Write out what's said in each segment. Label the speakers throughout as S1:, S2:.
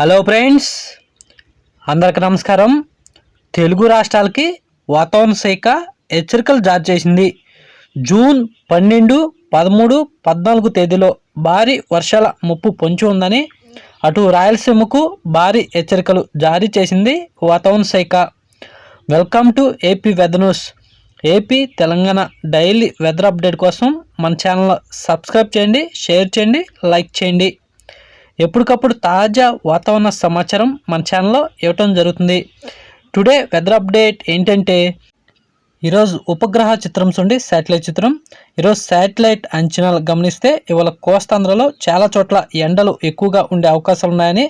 S1: Hello friends అందరికి నమస్కారం. తెలుగు రాష్ట్రాలకి వాతావరణ శాఖ హెచ్చరికలు జారీ చేసింది. జూన్ పన్నెండు పదమూడు పద్నాలుగు తేదీలో భారీ వర్షాల ముప్పు పొంచి ఉందని అటు రాయలసీమకు భారీ హెచ్చరికలు జారీ చేసింది వాతావరణ శాఖ welcome to AP weather news AP Telangana daily weather update కోసం మన ఛానల్ సబ్స్క్రైబ్ చేయండి షేర్ చేయండి లైక్ చేయండి. ఎప్పటికప్పుడు తాజా వాతావరణ సమాచారం మన ఛానల్లో ఇవ్వటం జరుగుతుంది. టుడే వెదర్ అప్డేట్ ఏంటంటే ఈరోజు ఉపగ్రహ చిత్రం చూండి శాటిలైట్ చిత్రం. ఈరోజు శాటిలైట్ అంచనాలు గమనిస్తే ఇవాళ కోస్తాంధ్రలో చాలా చోట్ల ఎండలు ఎక్కువగా ఉండే అవకాశాలు ఉన్నాయని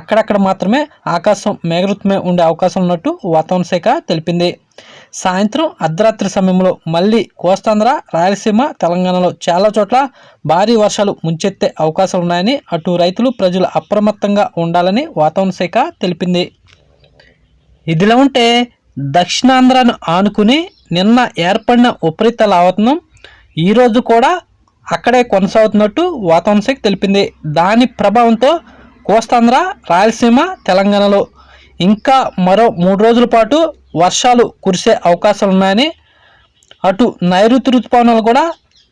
S1: అక్కడక్కడ మాత్రమే ఆకాశం మేఘృతమే ఉండే అవకాశం ఉన్నట్టు వాతావరణ శాఖ తెలిపింది. సాయంత్రం అర్ధరాత్రి సమయంలో మళ్ళీ కోస్తాంధ్ర రాయలసీమ తెలంగాణలో చాలా చోట్ల భారీ వర్షాలు ముంచెత్తే అవకాశాలు ఉన్నాయని అటు రైతులు ప్రజలు అప్రమత్తంగా ఉండాలని వాతావరణ శాఖ తెలిపింది. ఇదిలా ఉంటే దక్షిణాంధ్రను ఆనుకుని నిన్న ఏర్పడిన ఉపరితల ఆవతనం ఈరోజు కూడా అక్కడే కొనసాగుతున్నట్టు వాతావరణ శాఖ తెలిపింది. దాని ప్రభావంతో కోస్తాంధ్ర రాయలసీమ తెలంగాణలో ఇంకా మరో మూడు రోజుల పాటు వర్షాలు కురిసే అవకాశాలు ఉన్నాయని అటు నైరుతి ఋతుపవనాలు కూడా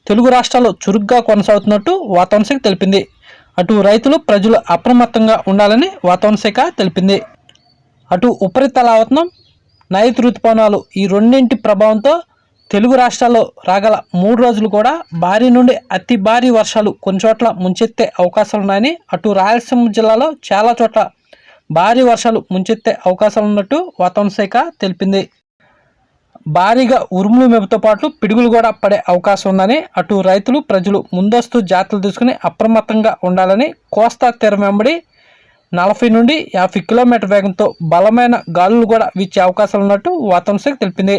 S1: తెలుగు రాష్ట్రాల్లో చురుగ్గా కొనసాగుతున్నట్టు వాతావరణ శాఖ తెలిపింది. అటు రైతులు ప్రజలు అప్రమత్తంగా ఉండాలని వాతావరణ శాఖ తెలిపింది. అటు ఉపరితల ఆవర్తనం నైరుతి ఋతుపవనాలు ఈ రెండింటి ప్రభావంతో తెలుగు రాష్ట్రాల్లో రాగల మూడు రోజులు కూడా భారీ నుండి అతి భారీ వర్షాలు కొన్ని చోట్ల ముంచెత్తే అవకాశాలు ఉన్నాయని అటు రాయలసీమ జిల్లాలో చాలా చోట్ల భారీ వర్షాలు ముంచెత్తే అవకాశాలు ఉన్నట్టు వాతావరణ శాఖ తెలిపింది. భారీగా ఉరుములు మెరుపుతో పాటు పిడుగులు కూడా పడే అవకాశం ఉందని అటు రైతులు ప్రజలు ముందస్తు జాగ్రత్తలు తీసుకుని అప్రమత్తంగా ఉండాలని కోస్తా తీరం వెంబడి నలభై నుండి యాభై కిలోమీటర్ వేగంతో బలమైన గాలులు కూడా వీచే అవకాశాలు ఉన్నట్టు వాతావరణ శాఖ తెలిపింది.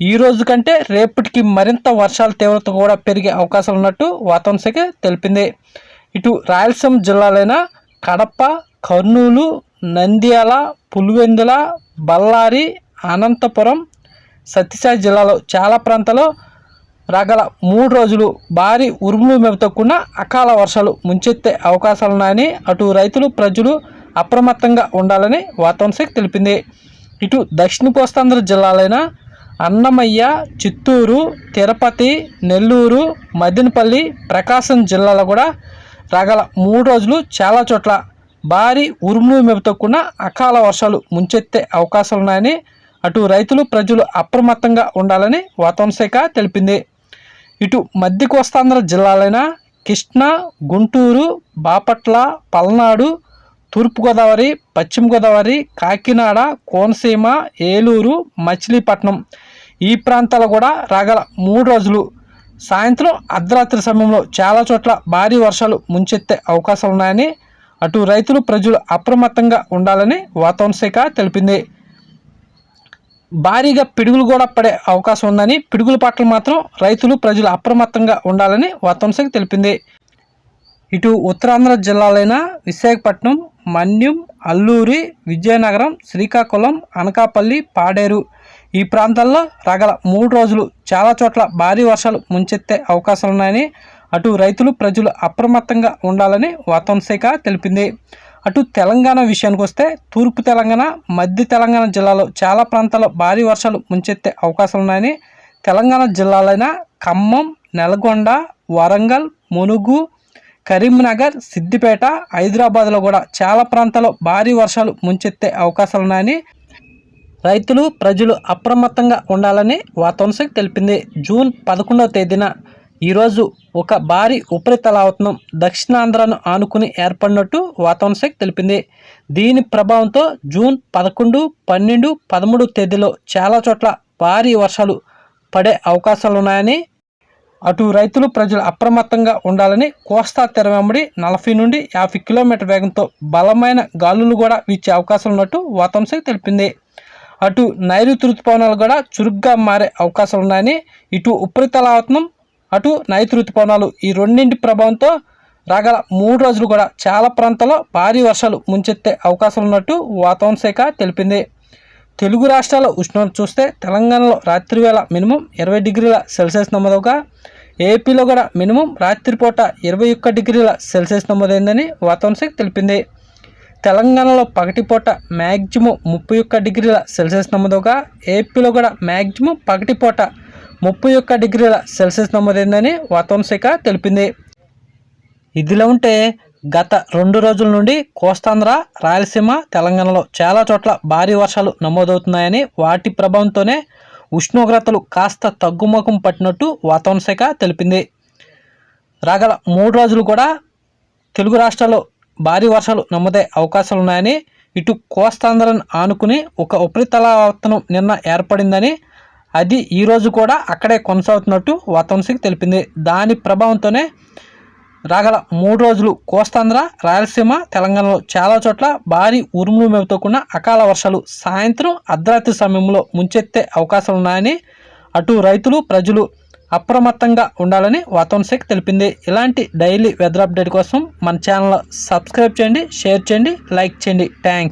S1: ఈ రోజు కంటే రేపటికి మరింత వర్షాల తీవ్రత కూడా పెరిగే అవకాశాలు ఉన్నట్టు వాతావరణ శాఖ తెలిపింది. ఇటు రాయలసీమ జిల్లాలైన కడప కర్నూలు నంద్యాల పులివెందుల బళ్ళారి అనంతపురం సత్యసాయి జిల్లాలో చాలా ప్రాంతాల్లో రాగల మూడు రోజులు భారీ ఉరుములు మెరుపుతో అకాల వర్షాలు ముంచెత్తే అవకాశాలు ఉన్నాయని అటు రైతులు ప్రజలు అప్రమత్తంగా ఉండాలని వాతావరణ శాఖ తెలిపింది. ఇటు దక్షిణ కోస్తాంధ్ర జిల్లాలైన అన్నమయ్య చిత్తూరు తిరుపతి నెల్లూరు మదినపల్లి ప్రకాశం జిల్లాలో కూడా రాగల మూడు రోజులు చాలా చోట్ల భారీ ఉరుములు మెరుపుతో కూడిన అకాల వర్షాలు ముంచెత్తే అవకాశాలు ఉన్నాయని అటు రైతులు ప్రజలు అప్రమత్తంగా ఉండాలని వాతావరణ శాఖ తెలిపింది. ఇటు మధ్య కోస్తాంధ్ర జిల్లాలైన కృష్ణా గుంటూరు బాపట్ల పల్నాడు తూర్పుగోదావరి పశ్చిమ గోదావరి కాకినాడ కోనసీమ ఏలూరు మచిలీపట్నం ఈ ప్రాంతాలు కూడా రాగల మూడు రోజులు. సాయంత్రం అర్ధరాత్రి సమయంలో చాలా చోట్ల భారీ వర్షాలు ముంచెత్తే అవకాశాలు ఉన్నాయని అటు రైతులు ప్రజలు అప్రమత్తంగా ఉండాలని వాతావరణ శాఖ తెలిపింది. భారీగా పిడుగులు కూడా పడే అవకాశం ఉందని పిడుగుల పట్ల మాత్రం రైతులు ప్రజలు అప్రమత్తంగా ఉండాలని వాతావరణ శాఖ తెలిపింది. ఇటు ఉత్తరాంధ్ర జిల్లాలైన విశాఖపట్నం మన్యం అల్లూరి విజయనగరం శ్రీకాకుళం అనకాపల్లి పాడేరు ఈ ప్రాంతాల్లో రగల మూడు రోజులు చాలా చోట్ల భారీ వర్షాలు ముంచెత్తే అవకాశాలు ఉన్నాయని అటు రైతులు ప్రజలు అప్రమత్తంగా ఉండాలని వాతావరణ శాఖ తెలిపింది. అటు తెలంగాణ విషయానికి వస్తే తూర్పు తెలంగాణ మధ్య తెలంగాణ జిల్లాలో చాలా ప్రాంతాల్లో భారీ వర్షాలు ముంచెత్తే అవకాశాలు ఉన్నాయని తెలంగాణ జిల్లాలైన ఖమ్మం నల్గొండ వరంగల్ మునుగు కరీంనగర్ సిద్దిపేట హైదరాబాద్లో కూడా చాలా ప్రాంతాల్లో భారీ వర్షాలు ముంచెత్తే అవకాశాలు ఉన్నాయని రైతులు ప్రజలు అప్రమత్తంగా ఉండాలని వాతావరణ శాఖ తెలిపింది. జూన్ పదకొండవ తేదీన ఈరోజు ఒక భారీ ఉపరితలావతనం దక్షిణాంధ్రను ఆనుకుని ఏర్పడినట్టు వాతావరణ శాఖ తెలిపింది. దీని ప్రభావంతో జూన్ పదకొండు పన్నెండు పదమూడు తేదీలో చాలా చోట్ల భారీ వర్షాలు పడే అవకాశాలు ఉన్నాయని అటు రైతులు ప్రజలు అప్రమత్తంగా ఉండాలని కోస్తా తెర వెంబడి నలభై నుండి యాభై కిలోమీటర్ వేగంతో బలమైన గాలులు కూడా వీచే అవకాశాలు ఉన్నట్టు వాతావరణ శాఖ తెలిపింది. అటు నైరుతి ఋతుపవనాలు కూడా చురుగ్గా మారే అవకాశాలు ఉన్నాయని ఇటు ఉపరితలావతనం అటు నైరుతి ఋతుపవనాలు ఈ రెండింటి ప్రభావంతో రాగల మూడు రోజులు కూడా చాలా ప్రాంతాల్లో భారీ వర్షాలు ముంచెత్తే అవకాశాలు ఉన్నట్టు వాతావరణ శాఖ తెలిపింది. తెలుగు రాష్ట్రాల ఉష్ణోగ్రత చూస్తే తెలంగాణలో రాత్రి వేళ మినిమం ఇరవై డిగ్రీల సెల్సియస్ నమోదవగా ఏపీలో కూడా మినిమం రాత్రిపూట ఇరవై ఒక్క డిగ్రీల సెల్సియస్ నమోదైందని వాతావరణ శాఖ తెలిపింది. తెలంగాణలో పగటిపూట మ్యాక్సిమం ముప్పై ఒక్క డిగ్రీల సెల్సియస్ నమోదవగా ఏపీలో కూడా మ్యాక్సిమం పగటిపూట ముప్పై ఒక్క డిగ్రీల సెల్సియస్ నమోదైందని వాతావరణ శాఖ తెలిపింది. ఇదిలా ఉంటే గత రెండు రోజుల నుండి కోస్తాంధ్ర రాయలసీమ తెలంగాణలో చాలా చోట్ల భారీ వర్షాలు నమోదవుతున్నాయని వాటి ప్రభావంతోనే ఉష్ణోగ్రతలు కాస్త తగ్గుముఖం పట్టినట్టు వాతావరణ శాఖ తెలిపింది. రాగల మూడు రోజులు కూడా తెలుగు రాష్ట్రాల్లో భారీ వర్షాలు నమోదే అవకాశాలు ఉన్నాయని ఇటు కోస్తాంధ్రను ఆనుకుని ఒక ఉపరితలావర్తనం నిన్న ఏర్పడిందని అది ఈరోజు కూడా అక్కడే కొనసాగుతున్నట్టు వాతావరణశాఖ తెలిపింది. దాని ప్రభావంతోనే రాగల మూడు రోజులు కోస్తాంధ్ర రాయలసీమ తెలంగాణలో చాలా చోట్ల భారీ ఉరుములు మెరుపుతో కూడిన అకాల వర్షాలు సాయంత్రం అర్ధరాత్రి సమయంలో ముంచెత్తే అవకాశాలు ఉన్నాయని అటు రైతులు ప్రజలు అప్రమత్తంగా ఉండాలని వాతావరణ శాఖ తెలిపింది. ఇలాంటి డైలీ వెదర్ అప్డేట్ కోసం మన ఛానల్ సబ్స్క్రైబ్ చేయండి షేర్ చేయండి లైక్ చేయండి. థ్యాంక్స్